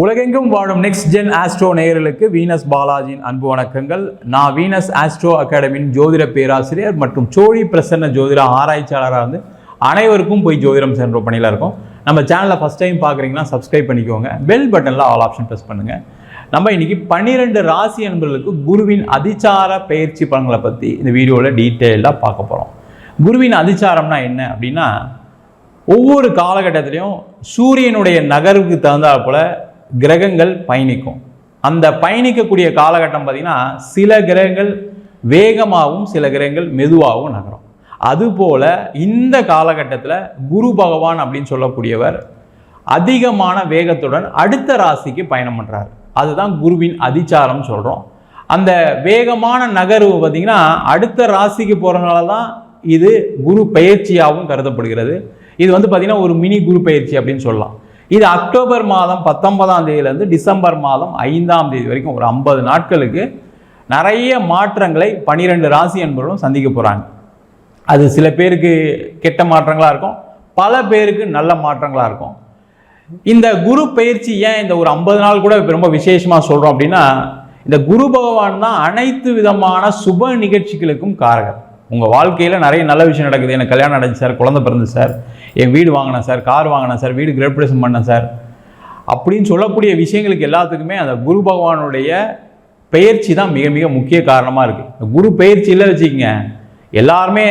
உலகெங்கும் வாழும் next gen astro நேயர்களுக்கு வீனஸ் பாலாஜியின் அன்பு வணக்கங்கள். நான் வீனஸ் ஆஸ்ட்ரோ அகாடமியின் ஜோதிட பேராசிரியர் மற்றும் சோழி பிரசன்ன ஜோதிட ஆராய்ச்சியாளராக வந்து அனைவருக்கும் போய் ஜோதிடம் சென்ற பணியில் இருக்கும். நம்ம சேனலில் ஃபஸ்ட் டைம் பார்க்குறீங்கன்னா சப்ஸ்கிரைப் பண்ணிக்கோங்க. பெல் பட்டனில் ஆல் ஆப்ஷன் ப்ரெஸ் பண்ணுங்கள் நம்ம இன்றைக்கி பன்னிரெண்டு ராசி அன்பர்களுக்கு குருவின் அதிச்சார பயிற்சி பலன்களை பற்றி இந்த வீடியோவில் டீட்டெயிலாக பார்க்க போகிறோம் குருவின் அதிச்சாரம்னா என்ன அப்படின்னா ஒவ்வொரு காலகட்டத்திலையும் சூரியனுடைய நகர்வுக்கு தகுந்தாற் போல் கிரகங்கள் பயணிக்கும். அந்த பயணிக்கக்கூடிய காலகட்டம் பார்த்திங்கன்னா சில கிரகங்கள் வேகமாகவும் சில கிரகங்கள் மெதுவாகவும் நகரும். அதுபோல் இந்த காலகட்டத்தில் குரு பகவான் அப்படின்னு சொல்லக்கூடியவர் அதிகமான வேகத்துடன் அடுத்த ராசிக்கு பயணம் பண்ணுறாரு அதுதான் குருவின் அதிச்சாரம் சொல்கிறோம் அந்த வேகமான நகர்வு பார்த்திங்கன்னா அடுத்த ராசிக்கு போகிறனால தான் இது குரு பயிற்சியாகவும் கருதப்படுகிறது. இது வந்து பார்த்திங்கன்னா ஒரு மினி குரு பயிற்சி அப்படின்னு சொல்லலாம். இது அக்டோபர் மாதம் பத்தொன்பதாம் தேதியிலேருந்து டிசம்பர் மாதம் ஐந்தாம் தேதி வரைக்கும் ஒரு ஐம்பது நாட்களுக்கு நிறைய மாற்றங்களை பனிரெண்டு ராசி என்பவர்களும் சந்திக்க போகிறாங்க அது சில பேருக்கு கெட்ட மாற்றங்களாக இருக்கும் பல பேருக்கு நல்ல மாற்றங்களாக இருக்கும். இந்த குரு பயிற்சி ஏன் இந்த ஒரு ஐம்பது நாள் கூட ரொம்ப விசேஷமாக சொல்கிறோம் அப்படின்னா இந்த குரு பகவான் தான் அனைத்து விதமான சுப நிகழ்ச்சிகளுக்கும் காரகர். உங்கள் வாழ்க்கையில் நிறைய நல்ல விஷயம் நடக்குது. எனக்கு கல்யாணம் நடந்துச்சு சார். குழந்தை பிறந்து சார். என் வீடு வாங்கினேன் சார். கார் வாங்கினேன் சார். வீடு கிரேப்ரேஷன் பண்ணேன் சார். அப்படின்னு சொல்லக்கூடிய விஷயங்களுக்கு எல்லாத்துக்குமே அந்த குரு பகவானுடைய பெயர்ச்சி தான் மிக மிக முக்கிய காரணமாக இருக்குது குரு பெயர்ச்சி இல்லை வச்சுக்கோங்க. எல்லாருமே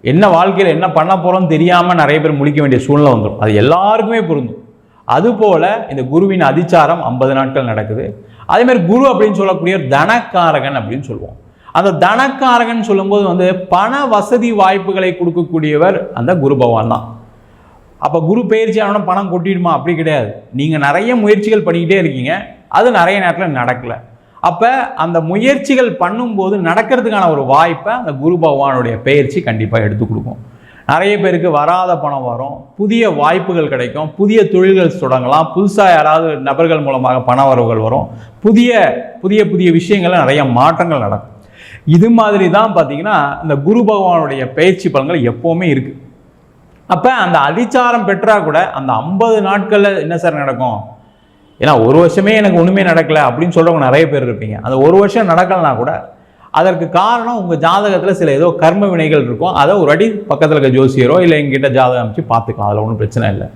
என்ன வாழ்க்கையில் என்ன பண்ண போகிறோம்னு தெரியாமல் நிறைய பேர் முழிக்க வேண்டிய சூழ்நிலை வந்துடும் அது எல்லாருக்குமே பொருந்தும். அதுபோல் இந்த குருவின் அதிச்சாரம் ஐம்பது நாட்கள் நடக்குது. அதேமாதிரி குரு அப்படின்னு சொல்லக்கூடிய தனக்காரகன் அப்படின்னு சொல்லுவோம். அந்த தனக்காரகன் சொல்லும்போது வந்து பண வசதி வாய்ப்புகளை கொடுக்கக்கூடியவர் அந்த குரு பகவான் தான். அப்போ குரு பயிற்சி ஆனால் பணம் கொட்டிடுமா? அப்படி கிடையாது. நீங்கள் நிறைய முயற்சிகள் பண்ணிக்கிட்டே இருக்கீங்க. அது நிறைய நேரத்தில் நடக்கலை. அப்போ அந்த முயற்சிகள் பண்ணும்போது நடக்கிறதுக்கான ஒரு வாய்ப்பை அந்த குரு பகவானுடைய பயிற்சி கண்டிப்பாக எடுத்து கொடுக்கும். நிறைய பேருக்கு வராத பணம் வரும். புதிய வாய்ப்புகள் கிடைக்கும். புதிய தொழில்கள் தொடங்கலாம். புதுசாக யாராவது நபர்கள் மூலமாக பண வரவுகள் வரும். புதிய புதிய புதிய விஷயங்கள்ல நிறைய மாற்றங்கள் நடக்கும். இது மாதிரி தான் பார்த்தீங்கன்னா இந்த குரு பகவானுடைய பயிற்சி பலன்கள் எப்போவுமே இருக்குது அப்போ அந்த அதிச்சாரம் பெற்றால் கூட அந்த ஐம்பது நாட்களில் என்ன சார் நடக்கும்? ஏன்னா ஒரு வருஷமே எனக்கு ஒன்றுமே நடக்கலை அப்படின்னு சொல்கிறவங்க நிறைய பேர் இருப்பீங்க. அந்த ஒரு வருஷம் நடக்கலைன்னா கூட அதற்கு காரணம் உங்கள் ஜாதகத்தில் சில ஏதோ கர்ம வினைகள் இருக்கும். அதை ஒரு அடி பக்கத்தில் இருக்க ஜோசியரோ இல்லை எங்கிட்ட ஜாதகம் அமைச்சு பார்த்துக்கலாம். அதில் ஒன்றும் பிரச்சனை இல்லை.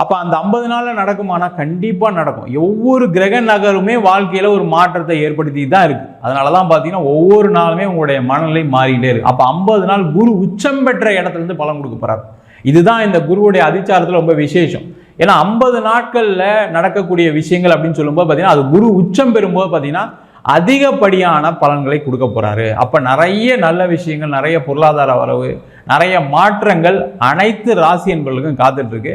அப்போ அந்த ஐம்பது நாளில் நடக்குமானா கண்டிப்பாக நடக்கும். ஒவ்வொரு கிரக நகருமே வாழ்க்கையில் ஒரு மாற்றத்தை ஏற்படுத்தி தான் இருக்குது அதனால தான் பார்த்தீங்கன்னா ஒவ்வொரு நாளுமே உங்களுடைய மனநிலை மாறிக்கிட்டே இருக்குது அப்போ ஐம்பது நாள் குரு உச்சம் பெற்ற இடத்துலேருந்து பலன் கொடுக்க போகிறார் இதுதான் இந்த குருவுடைய அதிச்சாரத்தில் ரொம்ப விசேஷம். ஏன்னா ஐம்பது நாட்களில் நடக்கக்கூடிய விஷயங்கள் அப்படின்னு சொல்லும்போது பார்த்தீங்கன்னா அது குரு உச்சம் பெறும்போது பார்த்தீங்கன்னா அதிகப்படியான பலன்களை கொடுக்க போகிறாரு அப்போ நிறைய நல்ல விஷயங்கள் நிறைய பொருளாதார வரவு நிறைய மாற்றங்கள் அனைத்து ராசி என்பவர்களுக்கும் காத்துட்ருக்கு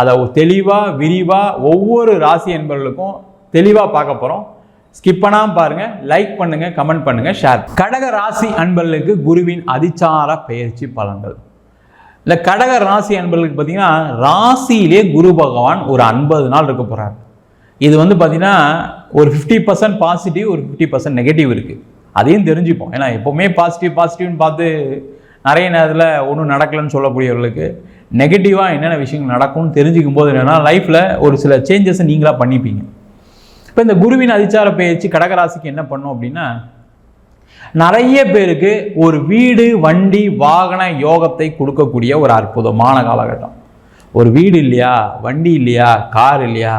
அதை தெளிவாக விரிவாக ஒவ்வொரு ராசி என்பவர்களுக்கும் தெளிவாக பார்க்க போகிறோம் ஸ்கிப் பண்ணாமல் பாருங்கள் லைக் பண்ணுங்கள் கமெண்ட் பண்ணுங்கள் ஷேர் கடக ராசி அன்பர்களுக்கு குருவின் அதிச்சார பயிற்சி பலன்கள். இந்த கடக ராசி அன்பர்களுக்கு பார்த்தீங்கன்னா ராசியிலே குரு பகவான் ஒரு ஐம்பது நாள் இருக்க போகிறார் இது வந்து பார்த்திங்கன்னா ஒரு ஃபிஃப்டி பர்சன்ட் பாசிட்டிவ் ஒரு ஃபிஃப்டி பர்சன்ட் நெகட்டிவ் இருக்குது அதையும் தெரிஞ்சுப்போம். ஏன்னா எப்போவுமே பாசிட்டிவ் பாசிட்டிவ்னு பார்த்து நிறைய நேரத்தில் ஒன்றும் நடக்கலைன்னு சொல்லக்கூடியவர்களுக்கு நெகட்டிவாக என்னென்ன விஷயங்கள் நடக்கும்னு தெரிஞ்சுக்கும் போது என்னென்னா லைஃப்பில் ஒரு சில சேஞ்சஸை நீங்களாக பண்ணிப்பீங்க. இப்போ இந்த குருவின் அதிச்சார பயிற்சி கடகராசிக்கு என்ன பண்ணும் அப்படின்னா நிறைய பேருக்கு ஒரு வீடு வண்டி வாகன யோகத்தை கொடுக்கக்கூடிய ஒரு அற்புதமான காலகட்டம். ஒரு வீடு இல்லையா வண்டி இல்லையா கார் இல்லையா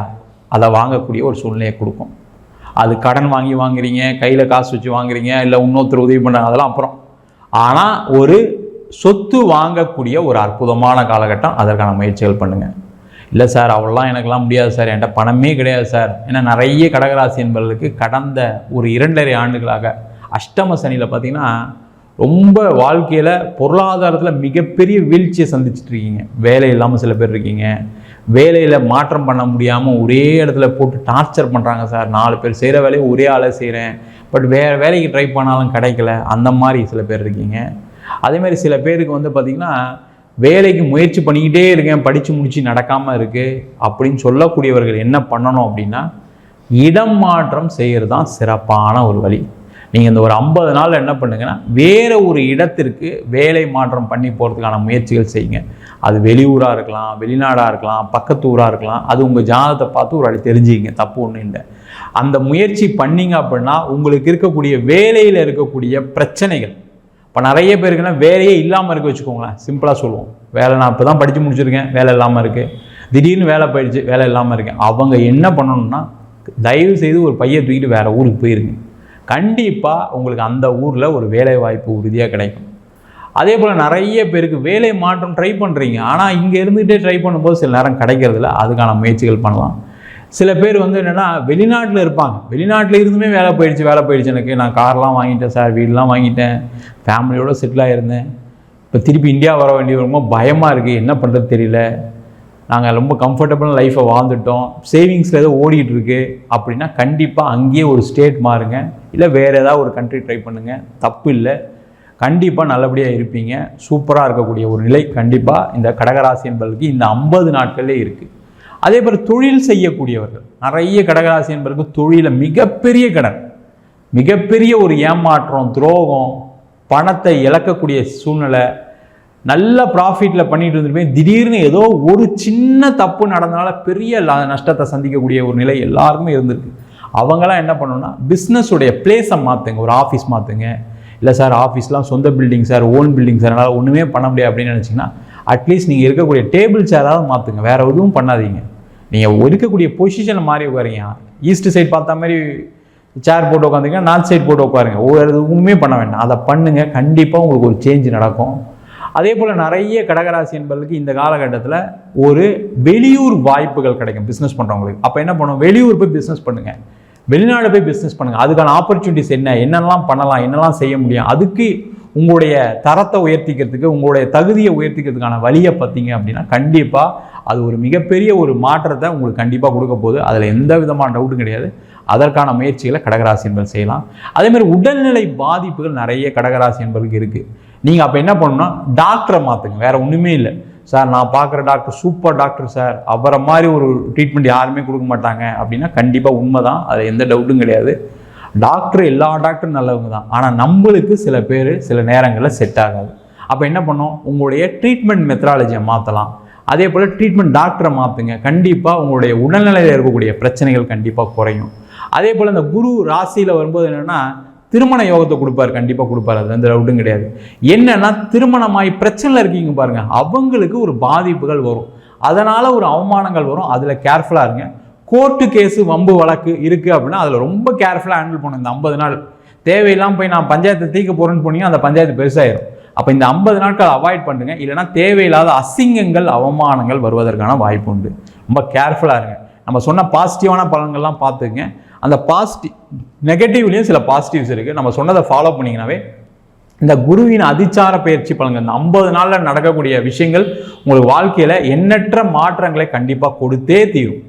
அதை வாங்கக்கூடிய ஒரு சூழ்நிலையை கொடுக்கும். அது கடன் வாங்கி வாங்குறீங்க கையில் காசு வச்சு வாங்குறீங்க இல்லை இன்னொருத்தர் உதவி பண்ணுறாங்க அதெல்லாம் அப்புறம். ஆனால் ஒரு சொத்து வாங்கக்கூடிய ஒரு அற்புதமான காலகட்டம். அதற்கான முயற்சிகள் பண்ணுங்கள் இல்லை சார் அவ்வளோலாம் எனக்கெல்லாம் முடியாது சார். என்கிட்ட பணமே கிடையாது சார். ஏன்னா நிறைய கடகராசி என்பவர்களுக்கு கடந்த ஒரு இரண்டரை ஆண்டுகளாக அஷ்டம சனியில் பார்த்தீங்கன்னா ரொம்ப வாழ்க்கையில் பொருளாதாரத்தில் மிகப்பெரிய வீழ்ச்சியை சந்திச்சுட்டு இருக்கீங்க. வேலை இல்லாமல் சில பேர் இருக்கீங்க. வேலையில் மாற்றம் பண்ண முடியாமல் ஒரே இடத்துல போட்டு டார்ச்சர் பண்ணுறாங்க சார். நாலு பேர் செய்கிற வேலையை ஒரே ஆளே செய்கிறேன் பட் வேறு வேலைக்கு ட்ரை பண்ணாலும் கிடைக்கல. அந்த மாதிரி சில பேர் இருக்கீங்க. அதேமாதிரி சில பேருக்கு வந்து பார்த்திங்கன்னா வேலைக்கு முயற்சி பண்ணிக்கிட்டே இருக்கேன் படித்து முடித்து நடக்காமல் இருக்குது அப்படின்னு சொல்லக்கூடியவர்கள் என்ன பண்ணணும் அப்படின்னா இடம் மாற்றம் செய்கிறது தான் சிறப்பான ஒரு வழி. நீங்கள் இந்த ஒரு ஐம்பது நாள் என்ன பண்ணுங்கன்னா வேறு ஒரு இடத்திற்கு வேலை மாற்றம் பண்ணி போகிறதுக்கான முயற்சிகள் செய்யுங்க. அது வெளியூராக இருக்கலாம் வெளிநாடாக இருக்கலாம் பக்கத்து ஊராக இருக்கலாம் அது உங்கள் ஜாதகத்தை பார்த்து ஒரு அடி தெரிஞ்சுக்கிங்க தப்பு ஒன்றும் இல்லை. அந்த முயற்சி பண்ணிங்க அப்படின்னா உங்களுக்கு இருக்கக்கூடிய வேலையில் இருக்கக்கூடிய பிரச்சனைகள் இப்போ நிறைய பேருக்குன்னா வேலையே இல்லாமல் இருக்க வச்சுக்கோங்களேன். சிம்பிளாக சொல்லுவோம். வேலை நான் இப்போ தான் படித்து முடிச்சிருக்கேன். வேலை இல்லாமல் இருக்குது திடீர்னு வேலை போயிடுச்சு. வேலை இல்லாமல் இருக்கேன். அவங்க என்ன பண்ணணும்னா தயவு செய்து ஒரு பையை தூக்கிட்டு வேறு ஊருக்கு போயிருங்க. கண்டிப்பாக உங்களுக்கு அந்த ஊரில் ஒரு வேலை வாய்ப்பு உறுதியாக கிடைக்கும். அதே போல் நிறைய பேருக்கு வேலை மாற்றம் ட்ரை பண்ணுறீங்க ஆனால் இங்கே இருந்துகிட்டே ட்ரை பண்ணும்போது சில நேரம் கிடைக்கிறதில்ல. அதுக்கான முயற்சிகள் பண்ணலாம். சில பேர் வந்து என்னென்னா வெளிநாட்டில் இருப்பாங்க. வெளிநாட்டில் இருந்துமே வேலை போயிடுச்சு வேலை போயிடுச்சு. எனக்கு நான் கார்லாம் வாங்கிட்டேன் சார் வீடெலாம் வாங்கிட்டேன். ஃபேமிலியோடு செட்டில் ஆகிருந்தேன் இப்போ திருப்பி இந்தியா வர வேண்டிய ரொம்ப பயமாக இருக்குது என்ன பண்ணுறது தெரியல. நாங்கள் ரொம்ப கம்ஃபர்டபுளான லைஃப்பை வாழ்ந்துட்டோம். சேவிங்ஸில் ஏதோ ஓடிட்டு இருக்கு. அப்படின்னா கண்டிப்பாக அங்கேயே ஒரு ஸ்டேட் மாறுங்க. இல்லை வேறு ஏதாவது ஒரு கண்ட்ரி ட்ரை பண்ணுங்கள் தப்பு இல்லை. கண்டிப்பாக நல்லபடியாக இருப்பீங்க. சூப்பராக இருக்கக்கூடிய ஒரு நிலை கண்டிப்பாக இந்த கடகராசி என்பதற்கு இந்த ஐம்பது நாட்கள்லேயே இருக்குது அதே போல் தொழில் செய்யக்கூடியவர்கள். நிறைய கடகராசி என்பதற்கு தொழிலில் மிகப்பெரிய கடன். மிகப்பெரிய ஒரு ஏமாற்றம் துரோகம் பணத்தை இழக்கக்கூடிய சூழ்நிலை நல்ல ப்ராஃபிட்டில் பண்ணிட்டு இருந்திருப்பேன் திடீர்னு ஏதோ ஒரு சின்ன தப்பு நடந்தனால பெரிய நஷ்டத்தை சந்திக்கக்கூடிய ஒரு நிலை எல்லாருக்குமே இருந்திருக்கு. அவங்களாம் என்ன பண்ணணும்னா பிஸ்னஸுடைய பிளேஸை மாற்றுங்க ஒரு ஆஃபீஸ் மாற்றுங்க இல்லை சார் ஆஃபீஸ்லாம் சொந்த building sir own building sir. என்னால் ஒன்றுமே பண்ண முடியாது அப்படின்னு நினச்சிங்கன்னா அட்லீஸ்ட் நீங்கள் இருக்கக்கூடிய டேபிள் சேராவது மாற்றுங்க வேறு எதுவும் பண்ணாதீங்க. நீங்கள் இருக்கக்கூடிய பொசிஷனை மாறி உட்காருங்க. ஈஸ்ட் சைட் பார்த்த மாதிரி சேர் போட்டு உட்காந்துங்க நார்த் சைட் போட்டு உட்காருங்க. ஒவ்வொரு எதுவுமே பண்ண வேண்டாம். அதை பண்ணுங்கள் கண்டிப்பாக உங்களுக்கு ஒரு சேஞ்ச் நடக்கும். அதே போல் நிறைய கடகராசி என்பதற்கு இந்த காலகட்டத்தில் ஒரு வெளியூர் வாய்ப்புகள் கிடைக்கும் பிஸ்னஸ் பண்ணுறவங்களுக்கு அப்போ என்ன பண்ணுவோம்? வெளியூர் போய் பிஸ்னஸ் பண்ணுங்கள் வெளிநாடு போய் பிஸ்னஸ் பண்ணுங்கள் அதுக்கான ஆப்பர்ச்சுனிட்டிஸ் என்ன? என்னெல்லாம் பண்ணலாம்? என்னெல்லாம் செய்ய முடியும்? அதுக்கு உங்களுடைய தரத்தை உயர்த்திக்கிறதுக்கு உங்களுடைய தகுதியை உயர்த்திக்கிறதுக்கான வழியை பார்த்தீங்க அப்படின்னா கண்டிப்பாக அது ஒரு மிகப்பெரிய ஒரு மாற்றத்தை உங்களுக்கு கண்டிப்பாக கொடுக்க போகுது. அதில் எந்த விதமான டவுட்டும் கிடையாது. அதற்கான முயற்சிகளை கடகராசி என்பது செய்யலாம். அதேமாதிரி உடல்நிலை பாதிப்புகள் நிறைய கடகராசி என்பதுக்கு இருக்குது நீங்கள் அப்போ என்ன பண்ணணும்னா டாக்டரை மாற்றுங்க வேறு ஒன்றுமே இல்லை. சார் நான் பார்க்குற டாக்டர் சூப்பர் டாக்டர் சார். அவரை மாதிரி ஒரு ட்ரீட்மெண்ட் யாருமே கொடுக்க மாட்டாங்க அப்படின்னா கண்டிப்பாக உண்மை தான் அதில் எந்த டவுட்டும் கிடையாது. டாக்டர் எல்லா டாக்டரும் நல்லவங்க தான். ஆனால் நம்மளுக்கு சில பேர் சில நேரங்களில் செட் ஆகாது. அப்போ என்ன பண்ணோம்? உங்களுடைய ட்ரீட்மெண்ட் மெத்தடாலஜியை மாற்றலாம் அதே போல் ட்ரீட்மெண்ட் டாக்டரை மாற்றுங்க கண்டிப்பாக உங்களுடைய உடல்நிலையில் இருக்கக்கூடிய பிரச்சனைகள் கண்டிப்பாக குறையும். அதே போல் இந்த குரு ராசியில் வரும்போது என்னென்னா திருமண யோகத்தை கொடுப்பாரு. கண்டிப்பாக கொடுப்பாரு. அது எந்த டவுட்டும் கிடையாது. என்னென்னா திருமணமாகி பிரச்சனையில் இருக்கீங்க பாருங்கள் அவங்களுக்கு ஒரு பாதிப்புகள் வரும். அதனால் ஒரு அவமானங்கள் வரும். அதில் கேர்ஃபுல்லாக இருங்க. கோர்ட்டு கேஸு வம்பு வழக்கு இருக்குது அப்படின்னா அதில் ரொம்ப கேர்ஃபுல்லாக ஹேண்டில் பண்ணணும். இந்த ஐம்பது நாள். தேவையில்லாமல் போய் நான் பஞ்சாயத்தை தீக்க போகிறேன்னு போனீங்கன்னா அந்த பஞ்சாயத்து பெருசாயிரும். அப்போ இந்த ஐம்பது நாட்கள் அவாய்ட் பண்ணுங்க. இல்லைன்னா தேவையில்லாத அசிங்கங்கள் அவமானங்கள் வருவதற்கான வாய்ப்பு உண்டு. ரொம்ப கேர்ஃபுல்லாக இருங்க. நம்ம சொன்ன பாசிட்டிவான பலன்கள்லாம் பார்த்துங்க அந்த பாசிட்டிவ் நெகட்டிவ்லேயும் சில பாசிட்டிவ்ஸ் இருக்குது நம்ம சொன்னதை ஃபாலோ பண்ணிங்கனாவே இந்த குருவின் அதிச்சார பயிற்சி பலன்கள் இந்த ஐம்பது நாளில் நடக்கக்கூடிய விஷயங்கள் உங்களுக்கு வாழ்க்கையில் எண்ணற்ற மாற்றங்களை கண்டிப்பாக கொடுத்தே தீரும்.